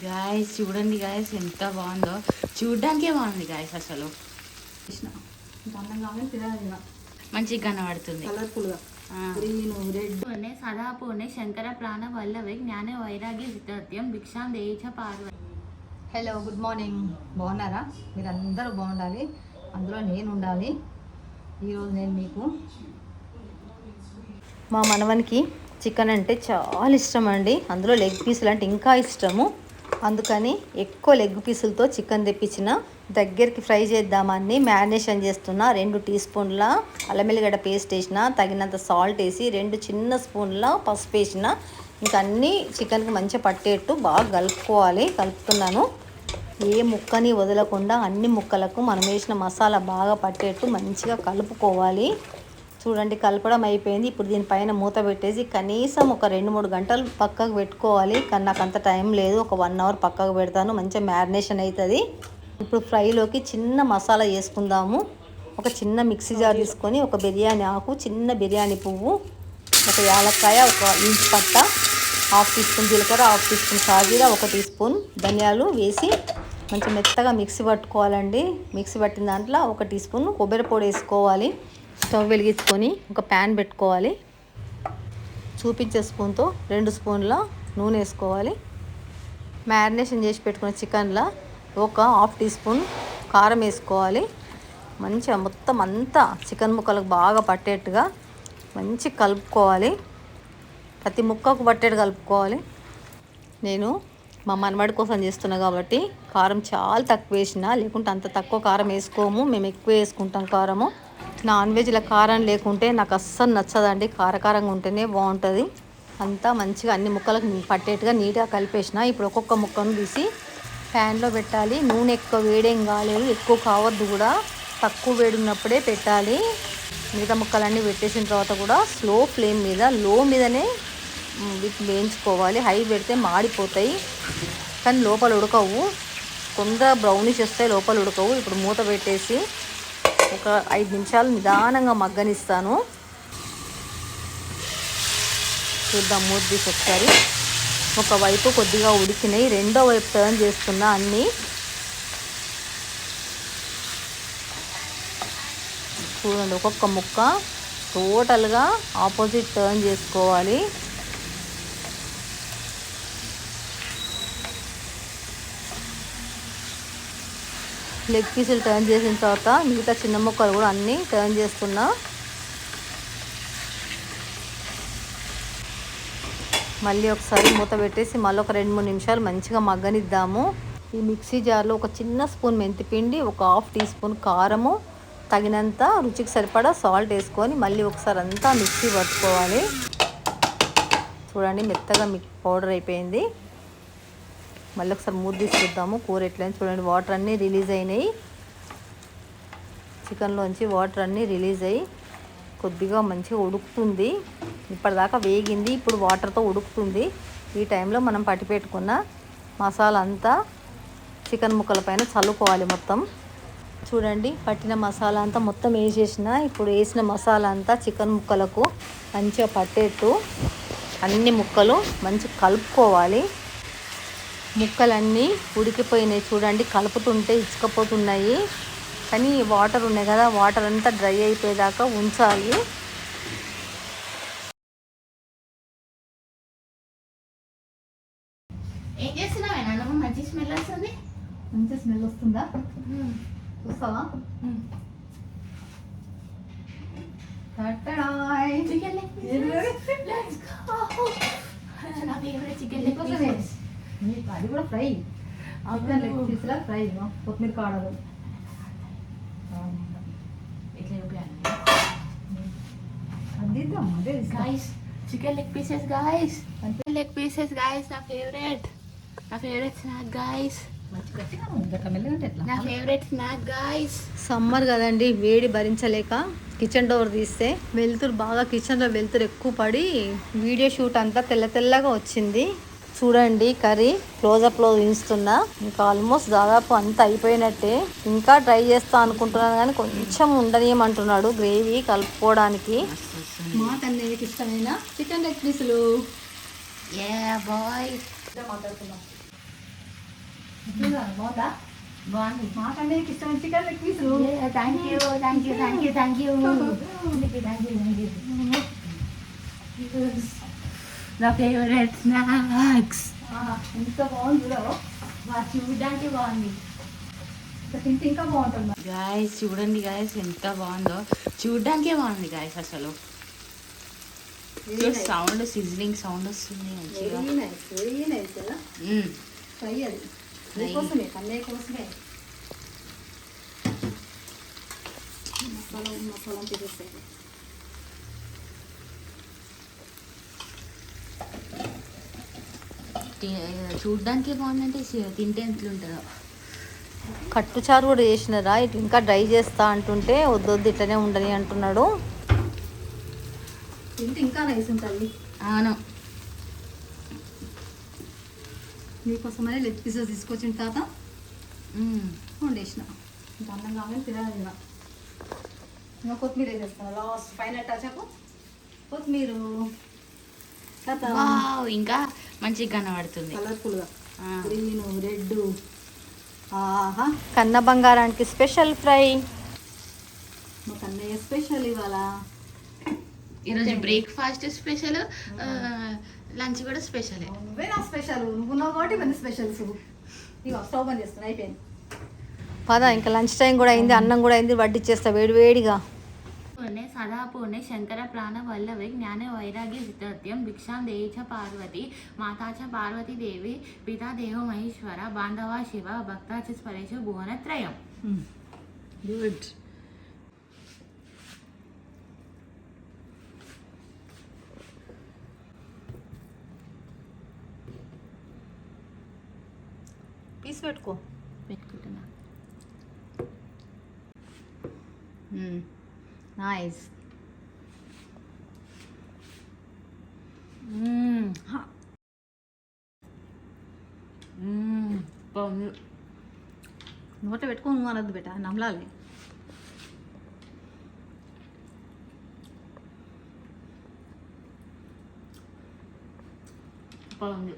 Guys చూడండి guys ఎంత బాగుందో. చూడ్డానికే బాగుంది గాయస్ అసలు. మంచిగా కనబడుతుంది. కలర్ఫుల్గా పూర్ణే సదా పూర్ణే శంకర ప్రాణ వల్లభే జ్ఞాన వైరాగ్య వితత్యం భిక్షాం దేచ పార్వతి హలో గుడ్ మార్నింగ్ బాగున్నారా? మీరు అందరూ బాగుండాలి. అందులో నేను ఉండాలి. ఈరోజు నేను మీకు మా మనవనికి చికెన్ అంటే చాలా ఇష్టం అండి. అందులో లెగ్ పీసులు అంటే ఇంకా ఇష్టము. అందుకని ఎక్కువ లెగ్ పీసులతో చికెన్ తెప్పించిన దగ్గరికి ఫ్రై చేద్దామని మ్యారినేషన్ చేస్తున్న. రెండు టీ స్పూన్ల అల్లం వెల్లిగడ్డ పేస్ట్ వేసిన తగినంత సాల్ట్ వేసి రెండు చిన్న స్పూన్ల పసుపు వేసిన. ఇంకా అన్నీ చికెన్కి మంచిగా పట్టేట్టు బాగా కలుపుకోవాలి కలుపుతున్నాను. ఏ ముక్కని వదలకుండా అన్ని ముక్కలకు మనం వేసిన మసాలా బాగా పట్టేట్టు మంచిగా కలుపుకోవాలి. చూడండి కలపడం అయిపోయింది. ఇప్పుడు దీనిపైన మూత పెట్టేసి కనీసం ఒక రెండు మూడు గంటలు పక్కకు పెట్టుకోవాలి. కానీ నాకు అంత టైం లేదు. ఒక వన్ అవర్ పక్కకు పెడతాను. మంచిగా మ్యారినేషన్ అవుతుంది. ఇప్పుడు ఫ్రైలోకి చిన్న మసాలా వేసుకుందాము. ఒక చిన్న మిక్సీ జార్ తీసుకొని ఒక బిర్యానీ ఆకు చిన్న బిర్యానీ పువ్వు ఒక యాలక్కాయ ఒక ఇంచు పట్ట హాఫ్ టీ స్పూన్ జీలకర్ర హాఫ్ టీ స్పూన్ షాజీరా ఒక టీ స్పూన్ ధనియాలు వేసి మంచి మెత్తగా మిక్సీ పట్టుకోవాలండి. మిక్సీ పట్టిన దాంట్లో ఒక టీ స్పూన్ కొబ్బరి పొడి వేసుకోవాలి. స్టవ్ వెలిగించుకొని ఒక ప్యాన్ పెట్టుకోవాలి. చూపించే స్పూన్తో రెండు స్పూన్ల నూనె వేసుకోవాలి. మ్యారినేషన్ చేసి పెట్టుకున్న చికెన్లో ఒక హాఫ్ టీ స్పూన్ కారం వేసుకోవాలి. మంచిగా మొత్తం అంతా చికెన్ ముక్కలకు బాగా పట్టేట్టుగా మంచి కలుపుకోవాలి. ప్రతి ముక్కకు పట్టేట్టు కలుపుకోవాలి. నేను మా మనవాడి కోసం చేస్తున్నా కాబట్టి కారం చాలా తక్కువ వేసిన లేకుంటే అంత తక్కువ కారం వేసుకోము. మేము ఎక్కువ వేసుకుంటాం కారము. నాన్ వెజ్లో కారం లేకుంటే నాకు అస్సలు నచ్చదండి. కారకారంగా ఉంటేనే బాగుంటుంది. అంతా మంచిగా అన్ని ముక్కలకు పట్టేట్టుగా నీట్గా కలిపేసిన. ఇప్పుడు ఒక్కొక్క ముక్కను తీసి ప్యాన్లో పెట్టాలి. నూనె ఎక్కువ వేడేం కాలేదు. ఎక్కువ కావద్దు కూడా. తక్కువ వేడి ఉన్నప్పుడే పెట్టాలి. మిగతా ముక్కలన్నీ పెట్టేసిన తర్వాత కూడా స్లో ఫ్లేమ్ మీద లో మీదనే వీటిని వేయించుకోవాలి. హై పెడితే మాడిపోతాయి. కానీ లోపల ఉడకవు. కొంత బ్రౌనిష్ వస్తాయి లోపల ఉడకవు. ఇప్పుడు మూత పెట్టేసి ఒక ఐదు నిమిషాలు నిదానంగా మగ్గనిస్తాను. చూద్దాం మూత తీసి ఒకసారి. ఒకవైపు కొద్దిగా ఉడికినాయి రెండో వైపు టర్న్ చేస్తున్నా అన్నీ. చూడండి ఒక్కొక్క ముక్క టోటల్గా ఆపోజిట్ టర్న్ చేసుకోవాలి. లెగ్ పీసులు టర్న్ చేసిన తర్వాత మిగతా చిన్న ముక్కలు కూడా అన్నీ టర్న్ చేసుకున్నా. మళ్ళీ ఒకసారి మూత పెట్టేసి మళ్ళీ ఒక రెండు మూడు నిమిషాలు మంచిగా మగ్గనిద్దాము. ఈ మిక్సీ జార్లో ఒక చిన్న స్పూన్ మెంతిపిండి ఒక హాఫ్ టీ స్పూన్ కారము తగినంత రుచికి సరిపడా సాల్ట్ వేసుకొని మళ్ళీ ఒకసారి అంతా మిక్సీ పట్టుకోవాలి. చూడండి మెత్తగా మిక్ పౌడర్ అయిపోయింది. మళ్ళీ ఒకసారి మూత తీసి చూద్దాము. కూర ఎట్లయినా చూడండి. వాటర్ అన్నీ రిలీజ్ అయినాయి. చికెన్లోంచి వాటర్ అన్నీ రిలీజ్ అయ్యి కొద్దిగా మంచిగా ఉడుకుతుంది. ఇప్పటిదాకా వేగింది. ఇప్పుడు వాటర్తో ఉడుకుతుంది. ఈ టైంలో మనం పట్టి పెట్టుకున్న మసాలా అంతా చికెన్ ముక్కల పైన చల్లుకోవాలి మొత్తం. చూడండి పట్టిన మసాలా అంతా మొత్తం వేసేసిన. ఇప్పుడు వేసిన మసాలా అంతా చికెన్ ముక్కలకు మంచిగా పట్టేట్టు అన్ని ముక్కలు మంచిగా కలుపుకోవాలి. ముక్కలన్నీ ఉడికిపోయినాయి చూడండి కలుపుతుంటే ఇచ్చుకపోతున్నాయి కానీ వాటర్ ఉన్నాయి కదా వాటర్ అంతా డ్రై అయిపోయేదాకా ఉంచాలి. ఏం చేస్తున్నావు నువ్వు మంచి స్మెల్ వస్తుంది? మంచి స్మెల్ వస్తుందా? చూస్తావా. చికెన్? లెగ్ లెట్స్ గో నా ఫేవరెట్ చికెన్ లెగ్ అది కూడా ఫ్రై. చికెన్ లెగ్ పీస్లా ఫ్రై కొత్తిమీర కాడలు ఇట్లా చూపించాలి అది. Guys chicken leg pieces guys అంతే. లెగ్ పీసెస్ గాయస్ నా ఫేవరెట్ నా ఫేవరెట్ స్నాక్ గాయస్? నా ఫేవరెట్ స్నాక్ గాయస్ సమ్మర్ కదండి వేడి భరించలేక కిచెన్ డోర్ తీస్తే వెలుతురు బాగా కిచెన్లో వెలుతురు ఎక్కువ పడి వీడియో షూట్ అంతా తెల్ల తెల్లగా వచ్చింది. చూడండి కర్రీ క్లోజప్లో చూపిస్తున్నా ఇంకా ఆల్మోస్ట్ దాదాపు అంతా అయిపోయినట్టే. ఇంకా ట్రై చేస్తా అనుకుంటున్నాను కానీ కొంచెం ఉండనియమంటున్నాడు గ్రేవీ కలుపుకోవడానికి. మా ఇష్టమైన చికెన్ లెగ్ పీసులు. యా బాయ్ మాట్లాడుతున్నాం. బాగుందా? బాగుంది. మాకంటే నీకు ఇష్టమైన చికెన్ లెగ్ పీసులు. Thank you thank you thank you thank you thank you thank you నా ఫేవరెట్ స్నాక్స్ ఎంత బాగుంది. చూడడానికి బాగుంది. ఇంకా తింటే ఇంకా బాగుంటుంది. గాయస్ చూడండి గాయస్ ఎంత బాగుందో. చూడడానికే బాగుంది గాయస్ అసలు. సౌండ్ సిజ్లింగ్ సౌండ్ వస్తుంది మంచిగా నైస్ వెరీ నైస్ కదా మ్మ్. ఫ్రై అది Fry. కోసమే కన్నయ్య కోసమే మసాలా మసాలా తీసేస్తాయి తి- చూడడానికే బాగుందంటే సి- తింటే ఎట్లుంటుందో. కట్టుచారు కూడా చేసినారా? ఇటు ఇంకా డ్రై చేస్తా అంటుంటే వద్దొద్దు ఇట్లనే ఉండని అంటున్నాడు. తింటే ఇంకా నైస్ ఉంటుంది. అవును. మీకోసమనే లెగ్ పీసెస్ తీసుకొచ్చిన తాత. వండేసిన. ఇంకా అన్నం కావాలని తినాలి ఇంకా. ఇంకా కొత్తిమీర వేసేస్తాను. లాస్ట్ ఫైనల్ టచ్ అప్ కొత్తిమీర. ఇంకా మంచిగా కనబడుతుంది. కలర్ఫుల్గా. ఆ. గ్రీన్ రెడ్ ఆహా. కన్న బంగారానికి స్పెషల్ ఫ్రై. మా కన్నయ్య స్పెషల్ ఇవాళ. ఈరోజు బ్రేక్ఫాస్ట్ స్పెషల్ లంచ్ కూడా స్పెషలే. నువ్వే నా స్పెషల్. నువ్వు ఉన్నావు కాబట్టి ఇవన్నీ స్పెషల్స్. ఇక స్టవ్ బంద్ చేస్తాను అయిపోయింది. పద ఇంకా లంచ్ టైం కూడా అయింది అన్నం కూడా అయింది వడ్డిచ్చేస్తా వేడి వేడిగా. పూర్ణే సదా పూర్ణే శంకర ప్రాణ వల్లభే జ్ఞాన వైరాగ్య సిద్ధార్థ్యం భిక్షాం దేయి చ పార్వతి మాతా చ పార్వతీ దేవి పితా దేహో మహేశ్వర బాంధవా శివ భక్తా చ స్పరేశ భువనత్రయం గుడ్ పీస్ పెట్టుకో పెట్టుకుంటున్నా నైస్. మ్మ్. బాగుంది నోట పెట్టుకో నువ్వు అనద్దు బేట నమ్మలాలి బాగుంది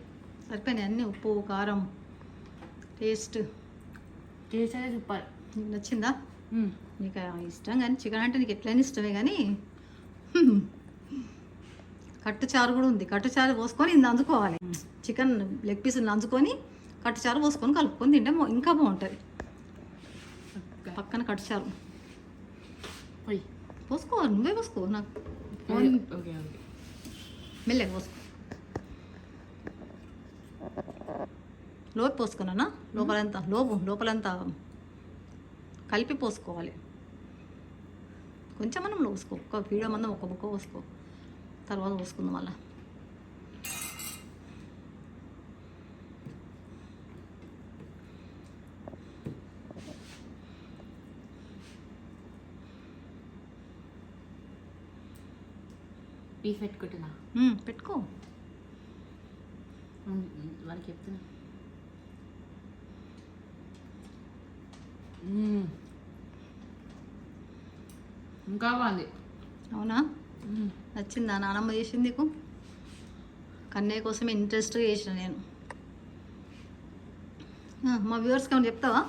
సరిపోయినాయి అన్నీ ఉప్పు కారం టేస్ట్ చేసేది సూపర్ నీకు నచ్చిందా. నీకు ఇష్టం కానీ చికెన్ అంటే నీకు ఎట్లయినా ఇష్టమే కానీ. కట్టు చారు కూడా ఉంది. కట్టు చారు పోసుకొని ఇంత అందుకోవాలి. చికెన్ లెగ్ పీసులు నంచుకొని కట్టు చారు పోసుకొని కలుపుకొని తింటే ఇంకా బాగుంటుంది. పక్కన కట్టు చారు పోయి. పోసుకో నువ్వే పోసుకో. నాకు మెల్లగా పోసుకో. లోపు పోసుకున్నానా? లోపలంతా లోపు లోపలంతా కలిపి పోసుకోవాలి. కొంచెం మనం పోసుకో ఒక వీడియో మందం ఒక బుక్క పోసుకో తర్వాత పోసుకుందాం మళ్ళా. పీస్ పెట్టుకుంటున్నా. పెట్టుకో. వాళ్ళకి చెప్తున్నా. ఇంకా బాగుంది. అవునా. నచ్చిందా? నానమ్మ చేసింది నీకు? కన్నయ్య కోసమే ఇంట్రెస్ట్గా చేసిన నేను. మా వ్యూవర్స్కి ఏమైనా చెప్తావా?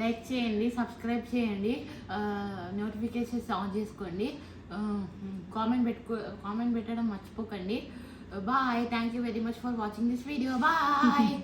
లైక్ చేయండి సబ్స్క్రైబ్ చేయండి నోటిఫికేషన్స్ ఆన్ చేసుకోండి. కామెంట్ పెట్టుకో కామెంట్ పెట్టడం మర్చిపోకండి. Bye. Thank you very much for watching this video bye